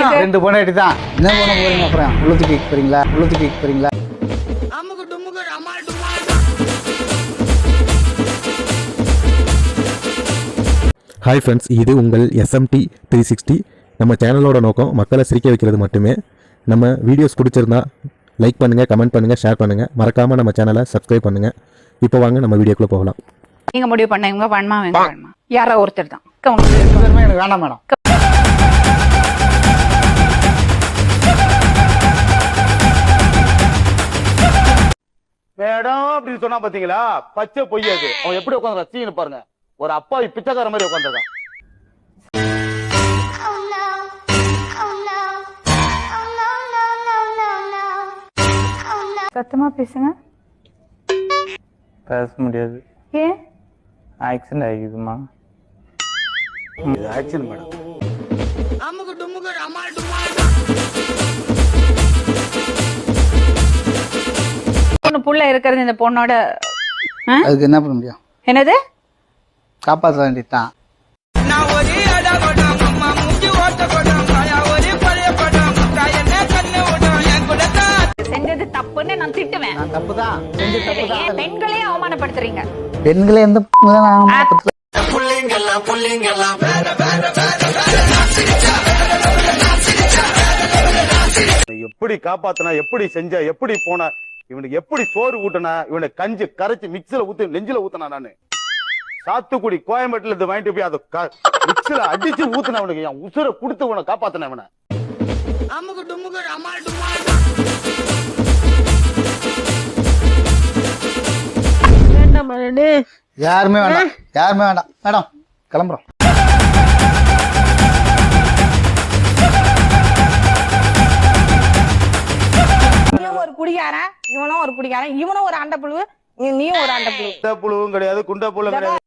ரெண்டு பொண்டாட்டி தான். என்ன பண்ண போறீங்க அப்புறம்? உள்ளத்துக்கு கேட்க போறீங்களா? உள்ளத்துக்கு கேட்க போறீங்களா? ஹாய் ஃப்ரெண்ட்ஸ் இது உங்கள் எஸ்எம்டி த்ரீ சிக்ஸ்டி நம்ம சேனலோட நோக்கம் மக்களை சிரிக்க வைக்கிறது மட்டுமே. நம்ம வீடியோஸ் பிடிச்சிருந்தா லைக் பண்ணுங்கள் கமெண்ட் பண்ணுங்கள் ஷேர் பண்ணுங்கள் மறக்காமல் நம்ம சேனலை சப்ஸ்கிரைப் பண்ணுங்கள் இப்போ வாங்க நம்ம வீடியோக்குள்ளே போகலாம். நீங்க முடிவு பண்ண இவங்க வேணுமா வேணுமா யாரோ ஒருத்தர் தான். எனக்கு வேண்டாம் மேடம். மேடம் அப்படின்னு சொன்னா பாத்தீங்களா? பச்சை பொய்யாது அவன் எப்படி உட்காந்து சீனு பாருங்க. ஒரு அப்பாவி பிச்சைக்கார மாதிரி உட்காந்துருக்கான். சத்தமா பேசுங்க. பேச முடியாது. ஏன்? ஆக்சிடென்ட் ஆகிக்குதுமா இது ஆக்சன் மேடம். பொண்ணு புள்ள இருக்கிறது இந்த பொண்ணோட? அதுக்கு என்ன பண்ண முடியும்? என்னது? காப்பாற்ற வேண்டியதுதான். செஞ்சது தப்புன்னு நான் திட்டுவேன். பெண்களே அவமானப்படுத்துறீங்க? பெண்களே எந்த. எப்படி காப்பாத்தினா எப்படி செஞ்ச எப்படி போன இவனுக்கு எப்படி சோறு ஊட்டினா இவனை கஞ்சி கரைச்சு மிக்ஸில ஊத்து நெஞ்சில ஊத்துனா நானு? சாத்துக்குடி கோயம்பேட்டுல இருந்து வாங்கிட்டு போய் அதை க- மிக்ஸில அடிச்சு ஊத்துன அவனுக்கு என் உசுரை கொடுத்து உன காப்பாத்தின இவனை. யாருமே வேண்டாம். யாருமே வேண்டாம். மேடம் கிளம்புறோம். ஒரு குடிகாரன் இவனும் ஒரு குடிகாரன் இவனும் ஒரு அண்ட புழு நீயும் ஒரு அண்ட புழு புழுவும் கிடையாது. குண்ட புழு கிடையாது